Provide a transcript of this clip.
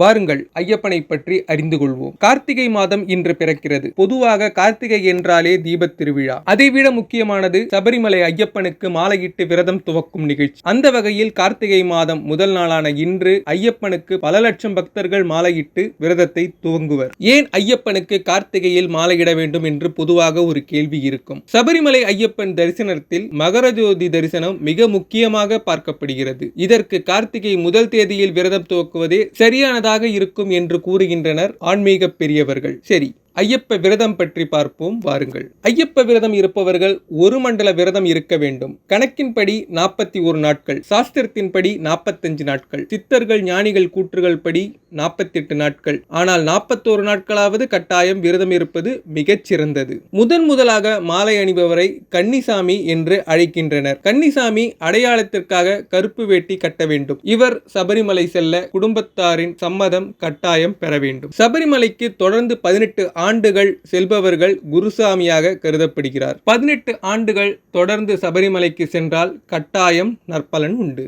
வாருங்கள் ஐயப்பனை பற்றி அறிந்து கொள்வோம். கார்த்திகை மாதம் இன்று பிறக்கிறது. பொதுவாக கார்த்திகை என்றாலே தீபத் திருவிழா. அதைவிட முக்கியமானது சபரிமலை ஐயப்பனுக்கு மாலையிட்டு விரதம் துவக்கும் நிகழ்ச்சி. அந்த வகையில் கார்த்திகை மாதம் முதல் நாளான இன்று ஐயப்பனுக்கு பல லட்சம் பக்தர்கள் மாலையிட்டு விரதத்தை துவங்குவர். ஏன் ஐயப்பனுக்கு கார்த்திகையில் மாலையிட வேண்டும் என்று பொதுவாக ஒரு கேள்வி இருக்கும். சபரிமலை ஐயப்பன் தரிசனத்தில் மகரஜோதி தரிசனம் மிக முக்கியமாக பார்க்கப்படுகிறது. இதற்கு கார்த்திகை முதல் தேதியில் விரதம் துவக்குவதே சரியானதாக இருக்கும் என்று கூறுகின்றனர் ஆன்மீக பெரியவர்கள். சரி. ஐயப்ப விரதம் பற்றி பார்ப்போம் வாருங்கள். ஐயப்ப விரதம் இருப்பவர்கள் ஒரு மண்டல விரதம் இருக்க வேண்டும். கணக்கின்படி நாற்பத்தி ஒரு நாட்கள் சாஸ்திரத்தின்படி நாற்பத்தஞ்சு நாட்கள் சித்தர்கள் ஞானிகள் கூற்றுகள் படி நாற்பத்தெட்டு நாட்கள். ஆனால் நாற்பத்தோரு நாட்களாவது கட்டாயம் விரதம் இருப்பது மிகச்சிறந்தது முதன் முதலாக மாலை அணிபவரை கன்னிசாமி என்று அழைக்கின்றனர். கன்னிசாமி அடையாளத்திற்காக கருப்பு வேட்டி கட்ட வேண்டும். இவர் சபரிமலை செல்ல குடும்பத்தாரின் சம்மதம் கட்டாயம் பெற வேண்டும். சபரிமலைக்கு தொடர்ந்து பதினெட்டு ஆண்டுகள் செல்பவர்கள் குருசாமியாக கருதப்படுகிறார். பதினெட்டு ஆண்டுகள் தொடர்ந்து சபரிமலைக்கு சென்றால் கட்டாயம் நற்பலன் உண்டு.